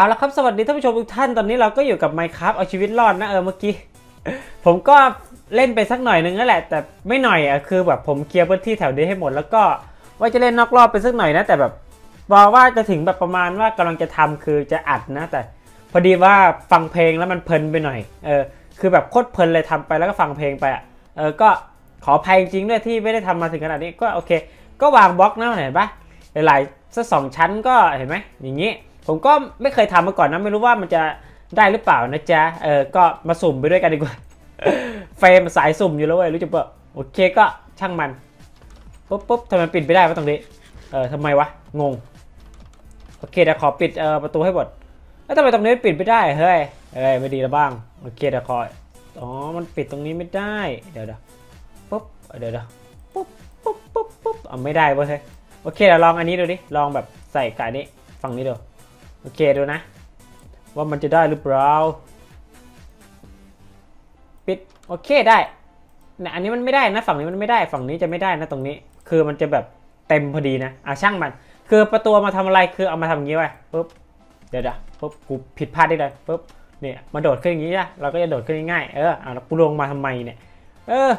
เอาละครับสวัสดีท่านผู้ชมทุกท่านตอนนี้เราก็อยู่กับ Minecraft เอาชีวิตรอดนะเออเมื่อกี้ ผมก็เล่นไปสักหน่อยนึงนั่นแหละ แต่ไม่หน่อยอะคือแบบผมเคลียร์พื้นที่แถวนี้ให้หมดแล้วก็ว่าจะเล่นนอกรอบไปสักหน่อยนะ แต่แบบบอกว่าจะถึงแบบประมาณว่ากำลังจะทำคือจะอัดนะ แต่พอดีว่าฟังเพลงแล้วมันเพลินไปหน่อยเออคือแบบโคตรเพลินเลยทำไปแล้วก็ฟังเพลงไปอะเออก็ขออภัยจริงด้วยที่ไม่ได้ทำมาถึงขนาดนี้ก็โอเค ก็วางบล็อกนะเห็นปะหลายๆสักสองชั้นก็เห็นไหมอย่างนี้ ผมก็ไม่เคยทำมาก่อนนะไม่รู้ว่ามันจะได้หรือเปล่านะจ๊ะเออก็มาสุ่มไปด้วยกันดีกว่าเฟรมสายสุ่มอยู่แล้วเว้ยรู้จักปะโอเคก็ช่างมันปุ๊บปุ๊บทำไมปิดไม่ได้วะตรงนี้เออทำไมวะงงโอเคเดี๋ยวขอปิดเออประตูให้หมดแล้วทำไมตรงนี้ปิดไม่ได้เฮ้ยเอ้ยไม่ดีแล้วบ้างโอเคเดี๋ยวขออ๋อมันปิดตรงนี้ไม่ได้เดี๋ยวเดี๋ยวปุ๊บเดี๋ยวเดี๋ยวปุ๊บปุ๊บปุ๊บปุ๊บอะไม่ได้เว้ยเฮ้ยโอเคเดี๋ยวลองอันนี้ดูดิลองแบบใส่กายนี้ฝั่งนี้ดู โอเคดูนะ ว่ามันจะได้หรือเปล่า ปิด โอเคได้เนี่ยอันนี้มันไม่ได้นะฝั่งนี้มันไม่ได้ฝั่งนี้จะไม่ได้นะตรงนี้ คือมันจะแบบเต็มพอดีนะอะช่างมัน คือประตูมาทำอะไรคือเอามาทำอย่างนี้ไว้ปุ๊บเดี๋ยวเดี๋ยวปุ๊บกูผิดพลาดได้เลยปุ๊บเนี่ยมาโดดขึ้นอย่างนี้นะเราก็จะโดดขึ้นง่ายเอออะแล้วกูลงมาทำไมเนี่ย เออ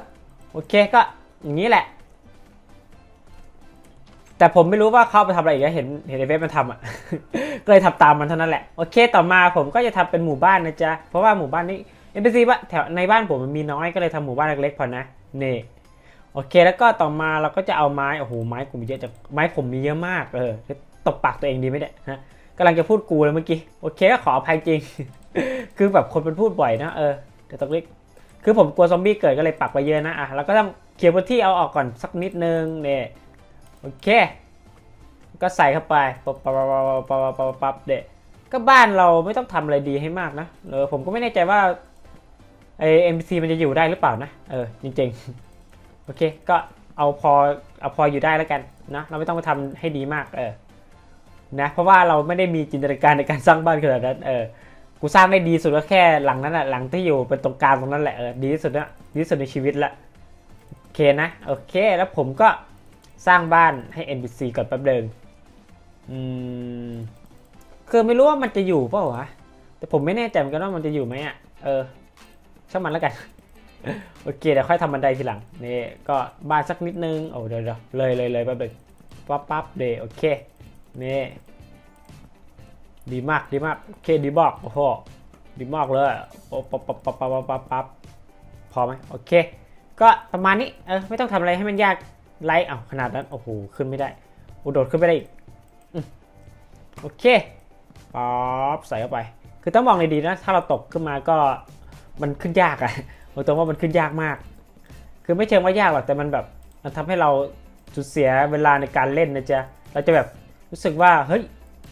โอเคก็อย่างนี้แหละ แต่ผมไม่รู้ว่าเขาไปทำอะไรอีกเห็นเห็นไอเวฟมันทำอะ ก็เลยทำตามมันเท่านั้นแหละ โอเค ต่อมาผมก็จะทำเป็นหมู่บ้านนะจ๊ะ เพราะว่าหมู่บ้านนี้เอ็นพีซีว่าแถวในบ้านผมมันมีน้อยก็เลยทำหมู่บ้านเล็กๆพอนะเน่โอเค แล้วก็ต่อมาเราก็จะเอาไม้โอ้โหไม้กูมีเยอะจังไม้ผมมีเยอะมากเออตบปากตัวเองดีไหมเนี่ยฮะกำลังจะพูดกูเลยเมื่อกี้โอเคก็ขออภัยจริง คือแบบคนเป็นพูดบ่อยนะเออเดี๋ยวตรงนี้คือผมกลัวซอมบี้เกิดก็เลยปักไปเยอะนะอะเราก็ต้องเคลียร์พื้นที่เอาออกก่อนสักนิดนึงเนี่ย โอเค ก็ใส่เข้าไปปั๊บปับปับปับปับปับเด็กก็บ้านเราไม่ต้องทำอะไรดีให้มากนะเออผมก็ไม่แน่ใจว่าไอเอ็มซีมันจะอยู่ได้หรือเปล่านะ เออ จริงๆ โอเค ก็เอาพอเอาพออยู่ได้แล้วกันนะเราไม่ต้องไปทำให้ดีมาก เออนะเพราะว่าเราไม่ได้มีจินตนาการในการสร้างบ้านขนาดนั้นเออกูสร้างได้ดีสุดก็แค่หลังนั้นแหละหลังที่อยู่เป็นตรงกลางตรงนั้นแหละเออดีที่สุดนะดีที่สุดในชีวิตละโอเคนะโอเค แล้วผมก็ สร้างบ้านให้ NPC ก่อนแป๊บเดิมอืมคือไม่รู้ว่ามันจะอยู่เปล่าวะแต่ผมไม่แน่ใจเหมือนกันว่ามันจะอยู่ไหมอะเออช่างมันแล้วกันโอเคเดี๋ยวค่อยทำบันไดทีหลังนี่ก็บ้านสักนิดนึงโอ้เดี๋ยวเดี๋ยวเลยเลยเลยแป๊บนึงปั๊บปั๊บเดโอเคนี่ดีมากดีมากโอเคดีบอกโอ้โหดีมากเลยปั๊บปั๊บปั๊บปั๊บปั๊บปั๊บปั๊บพอไหมโอเค ก็ประมาณนี้เออไม่ต้องทำอะไรให้มันยาก ไลท์อ้าวขนาดนั้น โอ้โห ขึ้นไม่ได้อุดดขึ้นไม่ได้อีกโอเคป๊อปใส่เข้าไป คือต้องมองดีๆนะ ถ้าเราตกขึ้นมาก็มันขึ้นยากอะบอกตรงว่ามันขึ้นยากมาก คือไม่เชิงว่ายากหรอกแต่มันแบบมันทำให้เราสูญเสียเวลาในการเล่นนะจ๊ะเราจะแบบรู้สึกว่าเฮ้ย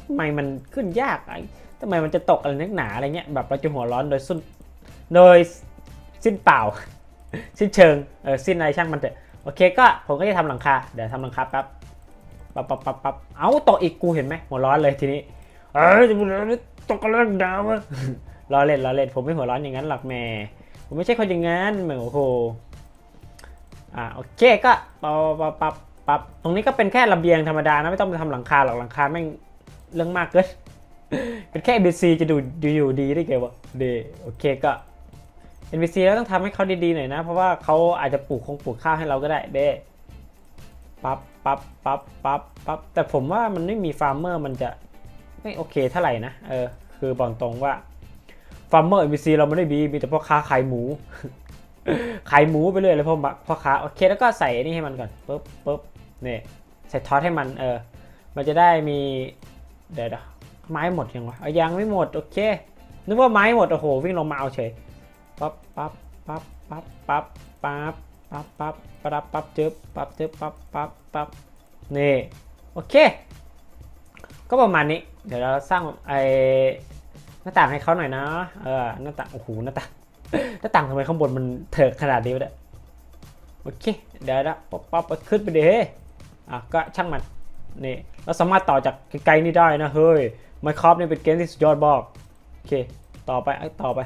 ทำไมมันขึ้นยากไอ้ทำไมมันจะตกอะไรนักหนาอะไรเงี้ยแบบเราจะหัวร้อนโดยสุนโดยสิ้นเปล่า สิ้นเชิงเออสิ้นอะไรช่างมันเถอะ โอเคก็ผมก็จะทำหลังคา เดี๋ยวทำหลังคาแป๊บปั๊บปั๊บปั๊บปั๊บเอาตกอีกกูเห็นไหมหัวร้อนเลยทีนี้เอ้ยจะมึงตกกันแล้วดาวะล้อเล่นล้อเล่นผมไม่หัวร้อนอย่างนั้นหรอกแม่ผมไม่ใช่คนอย่างนั้นแหมโอ้โหอ่าโอเคก็ปั๊บปั๊บปั๊บปั๊บตรงนี้ก็เป็นแค่ระเบียงธรรมดานะไม่ต้องไปทำหลังคาหรอกหลังคาแม่งเรื่องมากเกินเป็นแค่ NPC จะดูดูอยู่ดีได้ไงวะดีโอเคก็ NPC แล้วต้องทำให้เขาดีๆหน่อยนะ เพราะว่าเขาอาจจะปลูกคงปลูกข้าวให้เราก็ได้เด้ปั๊บปั๊บปั๊บปั๊บปั๊บแต่ผมว่ามันไม่มีฟาร์มเมอร์มันจะไม่โอเคเท่าไหร่นะ เออ คือบอกตรงว่าฟาร์มเมอร์ NPC เราไม่ได้มีมีแต่พ่อค้าขายหมู ขายหมูไปเรื่อยเลยพ่อพ่อค้าโอเคแล้วก็ใส่นี่ให้มันก่อนปุ๊บปุ๊บนี่ใส่ทอสให้มันเออ มันจะได้มีเดี๋ยวไม้หมดยังวะยังไม่หมดโอเคนึกว่าไม้หมดโอ้โหวิ่งลงมาเอาเฉย ปั๊บปั๊บปั๊บปั๊บปั๊บปั๊บปั๊บปั๊บปั๊บปั๊บจึ๊บปั๊บจึ๊บปั๊บปั๊บปั๊บนี่โอเค ก็ประมาณนี้ เดี๋ยวเราสร้างไอ้หน้าต่างให้เขาหน่อยนะเออหน้าต่างโอ้โหหน้าต่างหน้าต่างทำไมข้างบนมันเถิกขนาดนี้วะเนี่ยโอเคเดี๋ยวนะปั๊บปั๊บขึ้นไปดิอะก็ช่างมันนี่เราสามารถต่อจากไกลๆนี่ได้นะเฮ้ยไมค์คอฟนี่เป็นเกมที่สุดยอดบอกโอเคต่อไปต่อไป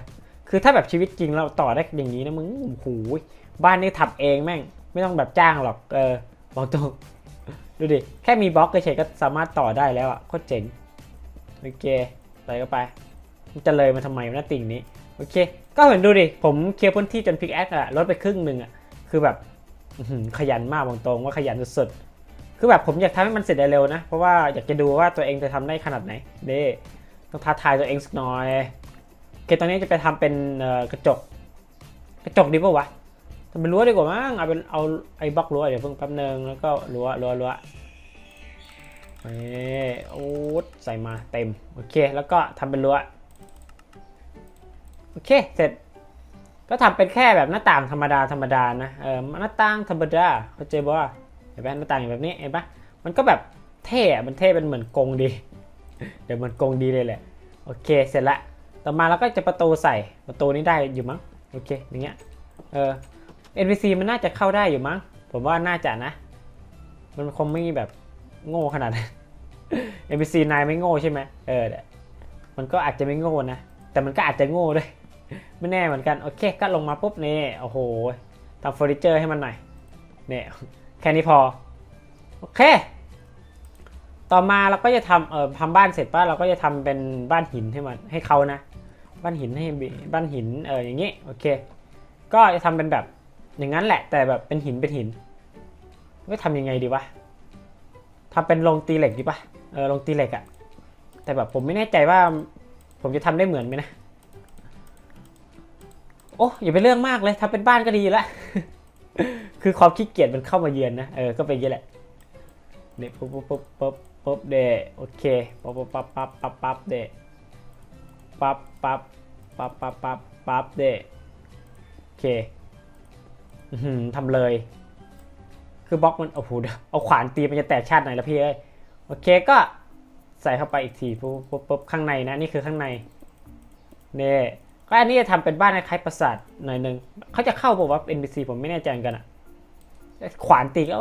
คือถ้าแบบชีวิตจริงเราต่อได้อย่างนี้นะมึงโอ้โหบ้านนี้ทำเองแม่ง ไม่ต้องแบบจ้างหรอก เออบอกตรงดูดิ แค่มีบล็อกเฉยก็สามารถต่อได้แล้วอะโคตรเจ๋ง โอเคใส่เข้าไป มันจะเลยมาทำไมหน้าติ่งนี้ โอเค ก็เห็นดูดิ ผมเคลียร์พื้นที่จนพิกแอคอะลดไปครึ่งหนึ่งอะคือแบบขยันมากบอกตรงว่าขยันสุดๆคือแบบผมอยากทำให้มันเสร็จเร็วๆนะ เพราะว่าอยากจะดูว่าตัวเองจะทำได้ขนาดไหน เด้ต้องท้าทายตัวเองสักหน่อย โอเคตอนนี้จะไปทำเป็นกระจก กระจกดีป่าวะทำเป็นรั้วดีกว่ามั้งเอาเป็นเอาไอ้บล็อกรั้วเดี๋ยวเพิ่งแป๊บนึงแล้วก็รั้วรั้วรั้วนี่โอ้ใส่มาเต็มโอเคแล้วก็ทำเป็นรั้วโอเคเสร็จก็ทำเป็นแค่แบบหน้าต่างธรรมดาธรรมดานะเออหน้าต่างธรรมดาเข้าใจบ่เห็นไหมหน้าต่างอย่างแบบนี้เห็นปะมันก็แบบเท่มันเท่เป็นเหมือนกงดี เดี๋ยวเหมือนกงดีเลยแหละโอเคเสร็จละ ต่อมาเราก็จะประตูใส่ประตูนี้ได้อยู่มั้งโอเคอย่างเงี้ยเออ NPC มันน่าจะเข้าได้อยู่มั้งผมว่าน่าจะนะ มันคงไม่แบบโง่ขนาดนั้น NPC นายไม่โง่ใช่ไหมเออมันก็อาจจะไม่โง่นะ แต่มันก็อาจจะโง่ด้วย ไม่แน่เหมือนกัน โอเค ก็ลงมาปุ๊บนี่โอ้โหทำเฟอร์นิเจอร์ให้มันหน่อยเนี่ยแค่นี้พอ โอเค ต่อมาเราก็จะทำเอ่อทำบ้านเสร็จป่ะเราก็จะทำเป็นบ้านหินให้มันให้เขานะ บ้านหินให้บ้านหินเอออย่างงี้โอเค ก็จะทำเป็นแบบอย่างนั้นแหละ แต่แบบเป็นหินเป็นหินไม่ทำยังไงดีวะทำเป็นโรงตีเหล็กดีปะเออโรงตีเหล็กอะแต่แบบผมไม่แน่ใจว่า ผมจะทำได้เหมือนไหมนะโอ้อย่าไปเรื่องมากเลยทำเป็นบ้านก็ดีละคือความขี้เกียจมันเข้ามาเยือนนะเออก็เป็นอย่างนี้แหละเนี่ยปุ๊บปุ๊บปุ๊บปุ๊บ ปุ๊บเดโอเคปั๊บปั๊บปั๊บปั๊บปั๊บเดปั๊บปั๊บปั๊บปั๊บปั๊บปั๊บเดโอเคอื้อหือทำเลย คือบล็อกมันโอ้โหเอาขวานตีมันจะแตกชาติไหนละพี่เอ้ยโอเคก็ใส่เข้าไปอีกทีปุ๊บปุ๊บปุ๊บข้างในนะนี่คือข้างในเนี่ยก็อันนี้จะทำเป็นบ้านคล้ายปราสาทหน่อยนึงเขาจะเข้าบอกว่า NPC ผมไม่แน่ใจกันอะขวานตีก็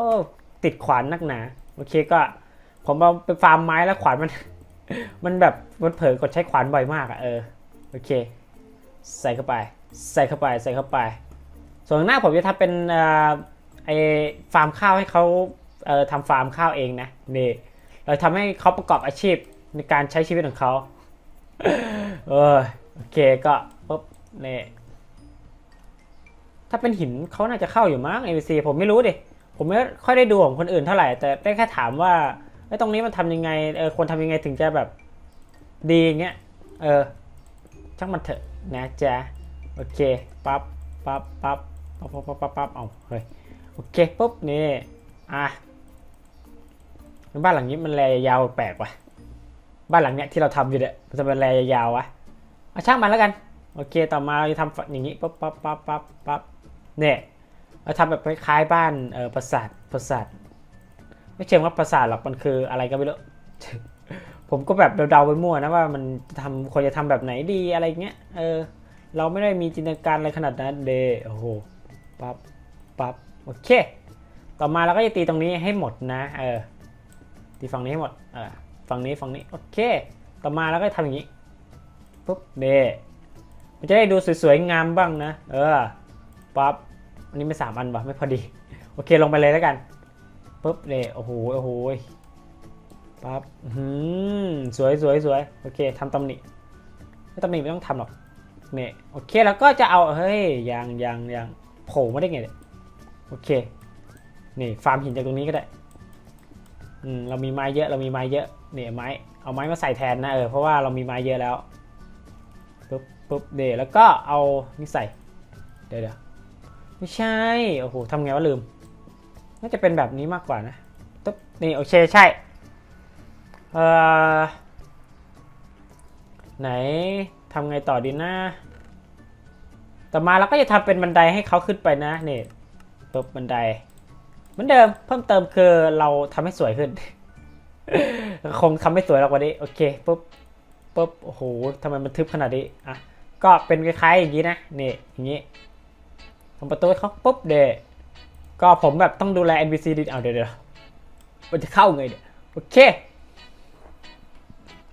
ติดขวานนักหนา โอเคก็ ผมเอาไปฟาร์มไม้แล้วขวานมัน มันแบบมันเผลอกดใช้ขวานบ่อยมากอะเออโอเค ใส่เข้าไป ใส่เข้าไปใส่เข้าไป ส่วนหน้าผมจะทำเป็นเอ่อไอฟาร์มข้าวให้เขาเอ่อทำฟาร์มข้าวเองนะนี่เราทำให้เขาประกอบอาชีพในการใช้ชีวิตของเขาเออโอเคก็ปุ๊บนี่ถ้าเป็นหินเขาน่าจะเข้าอยู่มั้ง ABC ผมไม่รู้ดิ ผมไม่ค่อยได้ดูของคนอื่นเท่าไหร่ แต่ได้แค่ถามว่า ไอ้ตรงนี้มันทำยังไงเออควรทำยังไงถึงจะแบบดีอย่างเงี้ยเออช่างมันเถอะนะจ๊ะโอเคปั๊บปั๊บปั๊บปั๊บปั๊บปั๊บปั๊บเอาเฮ้ยโอเคปุ๊บนี่อะบ้านหลังนี้มันแรยาวแปลกว่ะบ้านหลังเนี้ยที่เราทำอยู่เนี่ยมันจะเป็นแรยาวอะเอาช่างมันแล้วกันโอเคต่อมาเราจะทำอย่างนี้ปั๊บปั๊บปั๊บปั๊บปั๊บเนี่ยเราทำแบบคล้ายๆบ้านเออปราสาทปราสาท ไม่เชิงว่าปราสาทหรอกมันคืออะไรก็ไม่รู้ ผมก็แบบเดาๆไปมั่วนะว่ามันทำควรจะทำแบบไหนดีอะไรเงี้ย เออ เราไม่ได้มีจินตนาการอะไรขนาดนั้นเดโอ้โห ปั๊บ ปั๊บ โอเค ต่อมาเราก็จะตีตรงนี้ให้หมดนะ เออ ตีฝั่งนี้ให้หมด เออ ฝั่งนี้ฝั่งนี้ โอเค ต่อมาเราก็ทำอย่างนี้ ปุ๊บ เดมันจะได้ดูสวยๆงามบ้างนะ เออ ปั๊บ อันนี้ไม่สามอันวะไม่พอดี โอเคลงไปเลยแล้วกัน ปุ๊บเดโอ้โหโอ้โหปั๊บอืมสวยสวยสวยโอเคทำตำหนิไม่ตำหนิไม่ต้องทำหรอกเนี่ยโอเคแล้วก็จะเอาเฮ้ยยางยางยางโผล่มาได้ไงเนี่ยโอเคนี่ฟาร์มหินจากตรงนี้ก็ได้อืมเรามีไม้เยอะเรามีไม้เยอะเนี่ยไม้เอาไม้มาใส่แทนนะเออเพราะว่าเรามีไม้เยอะแล้วปุ๊บปุ๊บเดี๋ยวแล้วก็เอานี่ใส่เดี๋ยวเดี๋ยวไม่ใช่โอ้โหทำไงวะลืม น่าจะเป็นแบบนี้มากกว่านะตุ๊บนี่โอเคใช่เอ่อไหนทำไงต่อดีนะ ต่อมาเราก็จะทำเป็นบันไดให้เขาขึ้นไปนะนี่ปุ๊บบันได เหมือนเดิมเพิ่มเติมคือเราทำให้สวยขึ้น คงทำให้สวยหรอกกว่านี้โอเคปุ๊บปุ๊บโอ้โหทำไมมันทึบขนาดนี้อะก็เป็นคล้ายๆอย่างนี้นะนี่อย่างนี้ทำประตูเขาปุ๊บเด ก็ผมแบบต้องดูแล NPC ดีเอาเดี๋ยวเดี๋ยวมันจะเข้าไงเดี๋ยวโอเค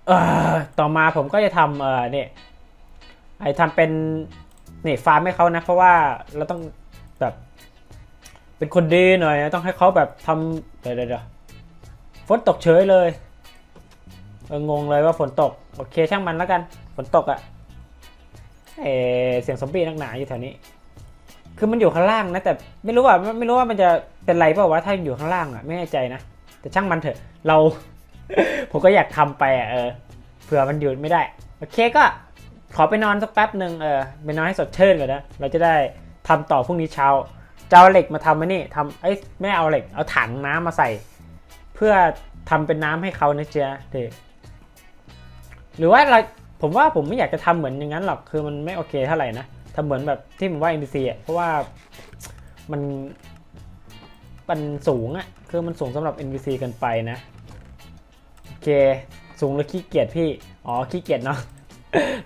เอ่อต่อมาผมก็จะทำเอ่อเนี่ยไอทำเป็นเนี่ยฟาร์มให้เขานะ เพราะว่าเราต้องแบบ เป็นคนดีหน่อย ต้องให้เขาแบบทำเดี๋ยวเดี๋ยวฝนตกเฉยเลยเอองงเลยว่าฝนตก โอเคช่างมันแล้วกัน ฝนตกอะเออเสียงซอมบี้นักหนาอยู่แถวนี้ คือมันอยู่ข้างล่างนะแต่ไม่รู้ว่าไม่รู้ว่ามันจะเป็นไรเปล่าวะถ้าอยู่ข้างล่างอะไม่แน่ใจนะแต่ช่างมันเถอะ เรา ผมก็อยากทำไปอะเออเผื่อมันหยุดไม่ได้โอเคก็ขอไปนอนสักแป๊บหนึ่งเออไปนอนให้สดชื่นก่อนนะเราจะได้ทำต่อพรุ่งนี้เช้าจะเอาเหล็กมาทำไหมนี่ทำเอ้ยไม่เอาเหล็กเอาถังน้ำมาใส่ เพื่อทำเป็นน้ำให้เขานะเจ๊เด็กหรือว่าเราผมว่าผมไม่อยากจะทำเหมือนอย่างนั้นหรอกคือมันไม่โอเคเท่าไหร่นะ ทำเหมือนแบบที่ผมว่า NPC อะเพราะว่ามันมันสูงอะคือมันสูงสำหรับ NPC เกันไปนะโอเคสูงหรือขี้เกียจพี่อ๋อขี้เกียจเนาะ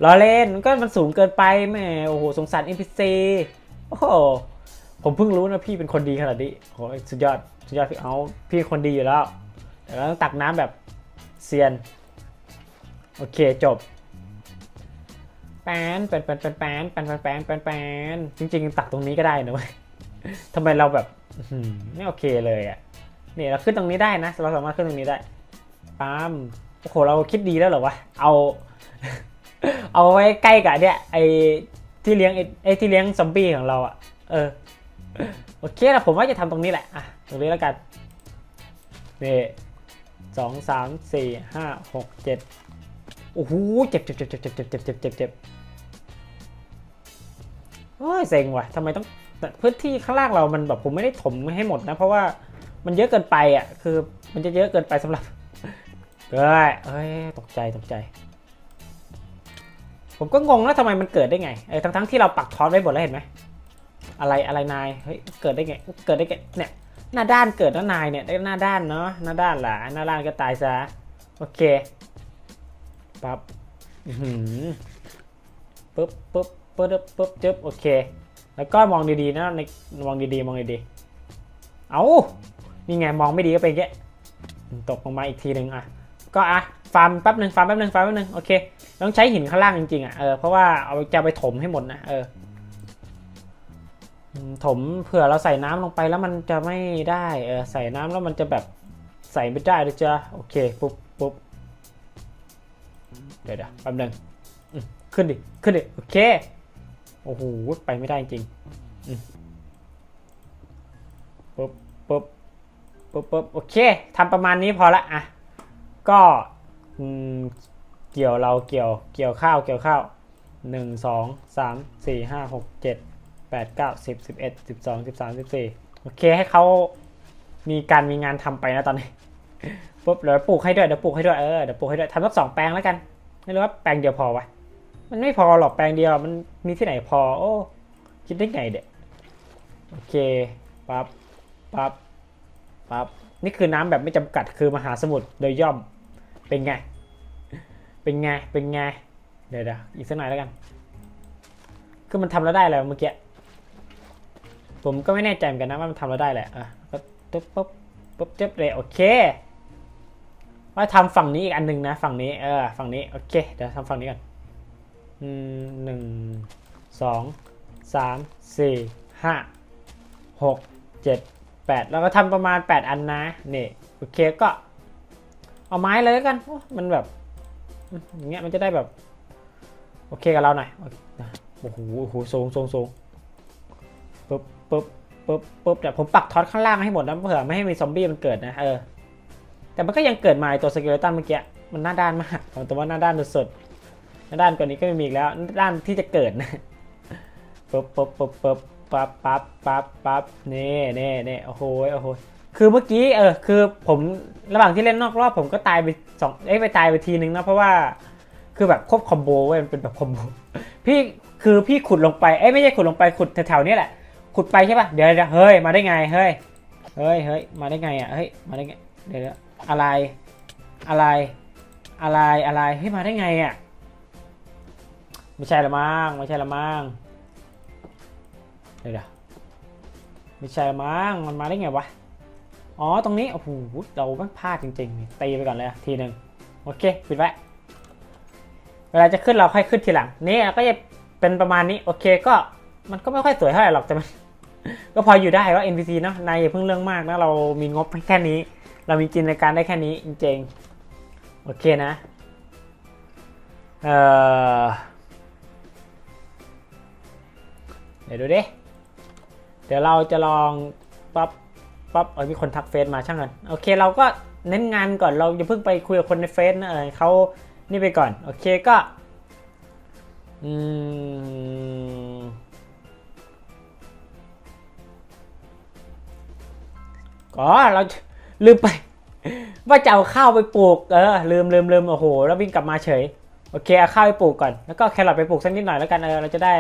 ล้อเล่นก็มันสูงเกินไปแหม่โอ้โหสงสาร NPC โอ้โหผมเพิ่งรู้นะพี่เป็นคนดีขนาดนี้โอ้ยสุดยอดสุดยอดพี่เอาพี่คนดีอยู่แล้วแต่เราต้องตักน้ำแบบเซียน โอเคจบ แปนแปนแปนแปนแปนแปนแปนแปนแปนแปนจริง ๆ ตักตรงนี้ก็ได้นะเว้ยทำไมเราแบบไม่โอเคเลยอะนี่เราขึ้นตรงนี้ได้นะ เราสามารถขึ้นตรงนี้ได้ปั๊มโอ้โหเราคิดดีแล้วเหรอวะเอา เอาไว้ใกล้กับเนี่ยไอ้ที่เลี้ยงไอ้ที่เลี้ยงซอมบี้ของเราอะเออโอเคแล้วผมว่าจะทำตรงนี้แหละอะตรงนี้แล้วกันนี่สองสามสี่ห้าหกเจ็ด โอ้โหเจ็บเจ็บเจ็บเจ็บเจ็บเจ็บเจ็บเจ็บเจ็บเจ็บโอ้ยเซ็งว่ะทำไมต้องพื้นที่ข้างล่างเรามันแบบผมไม่ได้ถมให้หมดนะ เพราะว่ามันเยอะเกินไปอะ คือมันจะเยอะเกินไปสำหรับเอ้ยเอ้ยตกใจตกใจ ผมก็งงแล้วทำไมมันเกิดได้ไงไอ้ทั้งทั้งๆที่เราปักทอนไว้หมดแล้วเห็นไหมอะไรอะไรนายเฮ้ยเกิดได้ไงเกิดได้ไงเนี่ยหน้าด้านเกิดแล้วนายเนี่ยได้หน้าด้านเนาะหน้าด้านหล่ะหน้าด้านก็ตายซะโอเค ปั๊บหืปึ๊บปึ๊บปึ๊บปึ๊บจึ๊บโอเค แล้วก็มองดีๆนะในมองดีๆมองดีๆเอานี่ไงมองไม่ดีก็เป็นแค่ตกลงมาอีกทีหนึ่งอะก็อะฟาร์มแป๊บหนึ่งฟาร์มแป๊บหนึ่งฟาร์มแป๊บหนึ่งโอเคต้องใช้หินข้างล่างจริงๆอะเออเพราะว่าเอาจะไปถมให้หมดนะเออถมเผื่อเราใส่น้ำลงไปแล้วมันจะไม่ได้เออใส่น้ำแล้วมันจะแบบใส่ไม่ได้เลยจ้ะโอเคปุ๊บ เดี๋ยวเดี๋ยวแป๊บนึงขึ้นดิ ขึ้นดิ โอเค โอ้โห ไปไม่ได้จริงปุ๊บปุ๊บปุ๊บปุ๊บโอเคทำประมาณนี้พอละอะ ก็เกี่ยวเราเกี่ยว เกี่ยวข้าว เกี่ยวข้าวหนึ่งสองสามสี่ห้าหกเจ็ดแปดเก้าสิบสิบเอ็ดสิบสองสิบสามสิบสี่โอเคให้เขามีการมีงานทำไปนะตอนนี้ปุ๊บเดี๋ยวปลูกให้ด้วยเดี๋ยวปลูกให้ด้วยเออเดี๋ยวปลูกให้ด้วยทำสักสองแปลงแล้วกัน ไม่รู้ว่าแปลงเดียวพอวะมันไม่พอหรอกแปลงเดียวมันมีที่ไหนพอ โอ้คิดได้ไงเด็กโอเคปั๊บปั๊บปั๊บนี่คือน้ำแบบไม่จำกัดคือมหาสมุทรโดยย่อมเป็นไง เป็นไงเป็นไงเดี๋ยวเดี๋ยวอีกสักหน่อยแล้วกัน คือมันทำแล้วได้อะไรวเมื่อกี้ผมก็ไม่แน่ใจเหมือนกันนะว่ามันทำแล้วได้แหละอะก็ปุ๊บปุ๊บปุ๊บเจ็บเลยโอเค ว่าทำฝั่งนี้อีกอันหนึ่งนะฝั่งนี้เออฝั่งนี้โอเคเดี๋ยวทำฝั่งนี้ก่อนหนึ่งสองสามสี่ห้าหกเจ็ดแปดแล้วก็ทำประมาณแปดอันนะนี่โอเคก็เอาไม้เลยกันมันแบบอย่างเงี้ยมันจะได้แบบ โอเคกับเราหน่อยโอ้โหโอ้โหสูงสูงสูงปุ๊บปุ๊บปุ๊บปุ๊บแต่ผมปักท็อตข้างล่างให้หมดนะเผื่อไม่ให้มีซอมบี้มันเกิดนะเออ แต่มันก็ยังเกิดมาตัวสเกเลตันเมื่อกี้มันหน้าด้านมากผมแต่ว่าหน้าด้านสุดๆหน้าด้านกว่านี้ก็ไม่มีอีกแล้วหน้าด้านที่จะเกิดนะปุ๊บปุ๊บปุ๊บปุ๊บปั๊บปั๊บปั๊บปั๊บเนี่นี่นี่โอ้โหโอ้โหคือเมื่อกี้เออคือผมระหว่างที่เล่นนอกรอบผมก็ตายไปสองเอ้ยไปตายไปทีนึงนะเพราะว่าคือแบบควบคอมโบเว้ยมันเป็นแบบคอมโบพี่คือพี่ขุดลงไปเอ้ยไม่ใช่ขุดลงไปขุดแถวๆนี้แหละขุดไปใช่ป่ะเดี๋ยวเฮ้ยมาได้ไงเฮ้ยเฮ้ยเฮ้ยมาได้ไงอะเฮ้ยมาได้ไงเดี๋ยว อะไร อะไร อะไร อะไร เฮ้ย มาได้ไงอะ ไม่ใช่ละมั้ง ไม่ใช่ละมั้งเดี๋ยวดิไม่ใช่ละมั้ง มันมาได้ไงวะ อ๋อ ตรงนี้ โอ้โห เราไม่พลาดจริงๆ ตีไปก่อนเลยทีหนึ่งโอเค ปิดไว้ เวลาจะขึ้นเราค่อยขึ้นทีหลัง นี่ก็จะเป็นประมาณนี้ โอเค ก็มันก็ไม่ค่อยสวยเท่าไหร่หรอกแต่มันก็พออยู่ได้ว่า NPC เนาะ นายอย่าเพิ่งเรื่องมากนะ เรามีงบแค่นี้ เรามีจินตนาการได้แค่นี้จริงๆ โอเคนะ เออเดี๋ยวดูดิ เดี๋ยวเราจะลองปั๊บปั๊บเออมีคนทักเฟซมาช่างกันโอเคเราก็เน้นงานก่อนเราอย่าเพิ่งไปคุยกับคนในเฟซนะเออเขานี่ไปก่อน โอเคก็อืมก็เรา ลืมไป ว่าจะเอาข้าวไปปลูก เออ ลืมลืมลืมโอ้โห แล้ววิ่งกลับมาเฉย โอเค เอาข้าวไปปลูกก่อน แล้วก็แครอทไปปลูกสักนิดหน่อยแล้วกัน เออ เราจะได้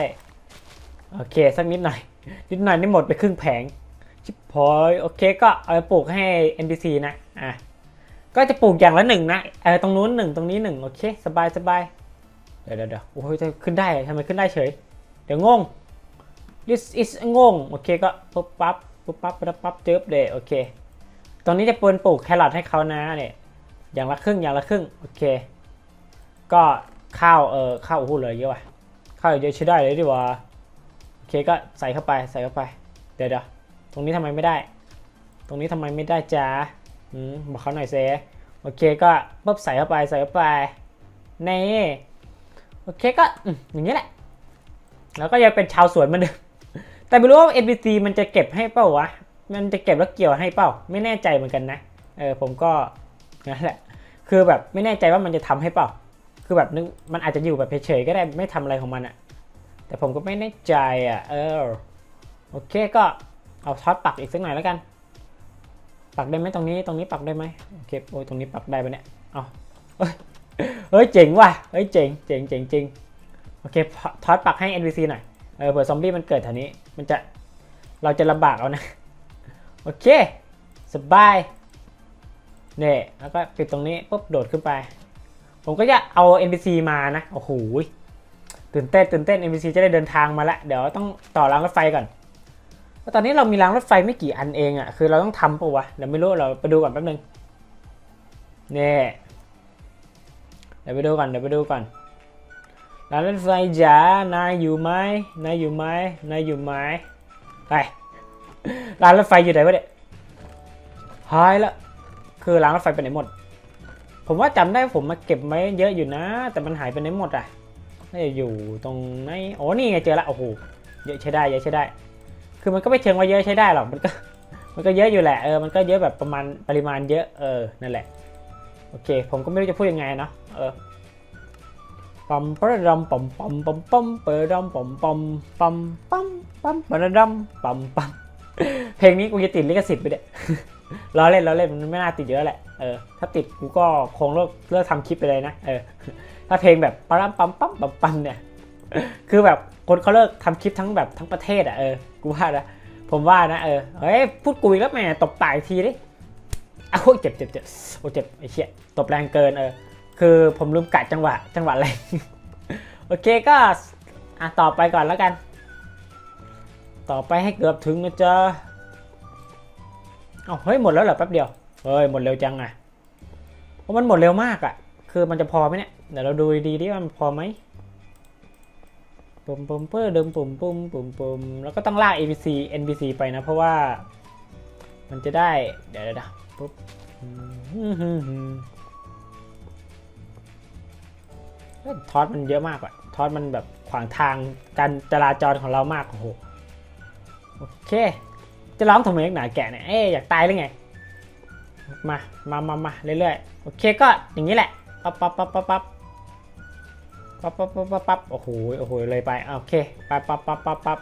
โอเค สักนิดหน่อย นิดหน่อยนี่หมดไปครึ่งแผง ชิบพอย โอเค ก็เอาไปปลูกให้ NPC นะ อะ ก็จะปลูกอย่างละหนึ่งนะ เออ ตรงนู้นหนึ่งตรงนี้หนึ่งโอเค สบายสบายเดี๋ยวเดี๋ยวโอ้ยจะขึ้นได้ทำไมขึ้นได้เฉย เดี๋ยวงง this is งง โอเค ก็ปุ๊บปั๊บปุ๊บปั๊บปุ๊บปั๊บเจิบเลย โอเค ตรงนี้จะปนปลูกแครอทให้เขานะเนี่ยอย่างละครึ่งอย่างละครึ่งโอเค ก็ข้าวเออข้าวโอ้โหเลยเยอะว่ะข้าวเยอะใช้ได้เลยดีกว่าโอเคก็ใส่เข้าไปใส่เข้าไปเดี๋ยวเดี๋ยวตรงนี้ทำไมไม่ได้ ตรงนี้ทำไมไม่ได้จ้าอืมบอกเขาหน่อยเซโอเคก็ปุ๊บใส่เข้าไปใส่เข้าไปนี่โอเคก็อืมอย่างนี้แหละ แล้วก็ยังเป็นชาวสวนเหมือนเดิมแต่ไม่รู้ว่า NPC มันจะเก็บให้เปล่าวะ มันจะเก็บแล้วเกี่ยวให้เปล่า ไม่แน่ใจเหมือนกันนะ เออผมก็นั่นแหละ คือแบบไม่แน่ใจว่ามันจะทำให้เปล่า คือแบบนึกมันอาจจะอยู่แบบเฉยๆก็ได้ไม่ทำอะไรของมันอะแต่ผมก็ไม่แน่ใจอะเออโอเคก็เอาท็อตปักอีกสักหน่อยแล้วกัน ปักได้ไหมตรงนี้ตรงนี้ปักได้ไหมโอเคโอ้ยตรงนี้ปักได้ปะเนี่ยเอาเฮ้ยเฮ้ยเจ๋งว่ะเฮ้ยเจ๋งเจ๋งเจ๋งจริงโอเคท็อตปักให้ NPC หน่อยเออเผื่อซอมบี้มันเกิดแถวนี้มันจะเราจะลำบากเอานะ โอเค สบายเนี่ยแล้วก็ปิดตรงนี้ปุ๊บโดดขึ้นไป ผมก็จะเอา NPC มานะ โอ้โหตื่นเต้นตื่นเต้น NPC จะได้เดินทางมาล้วเดี๋ยวต้องต่อรางรถไฟก่อนเพราะตอนนี้เรามีรางรถไฟไม่กี่อันเองอะ่ะ คือเราต้องทำปะวะเดี๋ยวไม่รู้เราไปดูก่อนแป๊บนึงเนี่ยเดี๋ยวไปดูก่อนเดี๋ยวไปดูก่อนรางรถไฟจ๋านายอยู่ไหมนายอยู่ไหมนายอยู่ไหมไป รางรถไฟอยู่ไหนวะเนี่ยหายละ คือรางรถไฟไปไหนหมด ผมว่าจำได้ผมมาเก็บไว้เยอะอยู่นะ แต่มันหายไปไหนหมดอะน่าจะอยู่ตรงไหนโอ้นี่ไงเจอละโอ้โหเยอะใช้ได้เยอะใช้ได้ คือมันก็ไม่เชิงว่าเยอะใช้ได้หรอกมันก็มันก็เยอะอยู่แหละเออมันก็เยอะแบบประมาณปริมาณเยอะเออนั่นแหละโอเค ผมก็ไม่รู้จะพูดยังไงเนาะเออปัมปะดำปัมปัมปัมปัมเปดำปัมปัมปัมปัมปัมปะดำปัมปัม เพลงนี้กูจะติดลิขสิทธิ์ไปเด็ล้อเล่นล้อเล่นมันไม่น่าติดเยอะแหละ เออ ถ้าติดกูก็คงเลิกเลิกทำคลิปไปเลยนะ เออ ถ้าเพลงแบบปั๊มปั๊มปั๊มปั๊มปั๊มเนี่ย คือแบบคนเขาเลิกทำคลิปทั้งแบบทั้งประเทศอะ เออ กูว่านะ ผมว่านะ เออ เฮ้ย พูดกุยแล้วแม่ตบปากอีกทีดิอ้าวเจ็บเจ็บเจ็บโอ้เจ็บไอ้เชี่ยตบแรงเกิน เออ คือผมลืมกะจังหวะ จังหวะแรง โอเคก็ อะต่อไปก่อนแล้วกัน ต่อไปให้เกือบถึงนะจ๊ะเอาเฮ้ยหมดแล้วเหรอแป๊บเดียว เฮ้ยหมดเร็วจังอะเพราะมันหมดเร็วมากอะ คือมันจะพอไหมเนี่ย เดี๋ยวเราดูดีดิว่ามันพอไหมปุ่มปุ่มเพื่อเดิมปุ่มปุ่มปุ่มปุ่มแล้วก็ต้องลาก ABC NPC ไปนะ เพราะว่า มันจะได้ เดี๋ยวเดี๋ยวปุ๊บทอสมันเยอะมากอะทอสมันแบบขวางทางการจราจรของเรามากโอ้โห เค จะร้องทำไมนักหนาแกะเนี่ย เอ๊อยากตายหรือไง มา มามามาเรื่อยๆ โอเคก็อย่างนี้แหละ ปั๊บปั๊บปั๊บปั๊บปั๊บปั๊บปั๊บปั๊บปั๊บปั๊บโอ้โห โอ้โห เลยไป โอเค ปั๊บปั๊บปั๊บปั๊บปั๊บ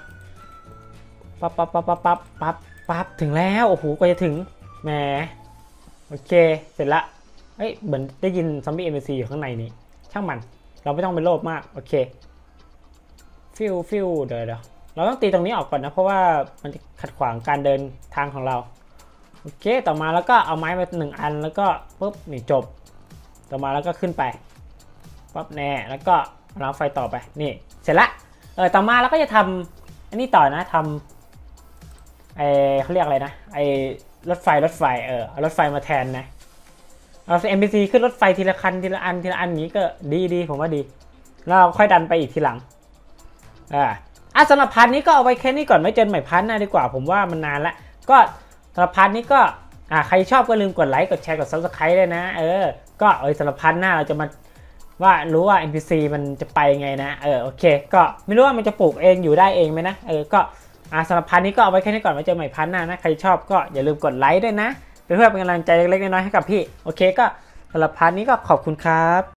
ปั๊บปั๊บปั๊บปั๊บปั๊บปั๊บปั๊บถึงแล้ว โอ้โหก็จะถึง แหม โอเค เสร็จละ เฮ้ย เหมือนได้ยินซอมบี้เอ็มซีอยู่ข้างในนี้ ช่างมัน เราไม่ต้องเป็นโลภมาก โอเค ฟิวฟิวเดี๋ยวเดี๋ยว เราต้องตีตรงนี้ออกก่อนนะ เพราะว่ามันจะขัดขวางการเดินทางของเรา โอเค ต่อมาแล้วก็เอาไม้มาหนึ่งอันแล้วก็ปุ๊บนี่จบ ต่อมาแล้วก็ขึ้นไปปั๊บแน่แล้วก็ล้าไฟต่อไปนี่ เสร็จละเออต่อมาแล้วก็จะทำอันนี้ต่อนะทำไอเขาเรียกอะไรนะไอรถไฟรถไฟเออรถไฟมาแทนนะเอา NPC ขึ้นรถไฟทีละคันทีละอันทีละอันนี้ก็ดีดีผมว่าดี แล้วเราค่อยดันไปอีกทีหลังอ่า อะสำหรับพาร์ทนี้ก็เอาไว้แค่นี้ก่อนไว้เจอใหม่พาร์ทหน้าดีกว่าผมว่ามันนานละก็สำหรับพาร์ทนี้ก็อ่าใครชอบก็ลืมกดไลค์กดแชร์กด subscribe เลยนะ เออ ก็เออสำหรับพาร์ทหน้าเราจะมาว่ารู้ว่า NPC มันจะไปไงนะ เออโอเค ก็ไม่รู้ว่ามันจะปลูกเองอยู่ได้เองไหมนะ เออก็อ่าสำหรับพันธุ์นี้ก็เอาไว้แค่นี้ก่อนไว้เจอใหม่พันธุ์หน้านะใครชอบก็อย่าลืมกดไลค์ด้วยนะเพื่อเป็นกำลังใจเล็กๆน้อยๆให้กับพี่โอเคก็สำหรับพันธุ์นี้ก็ขอบคุณครับ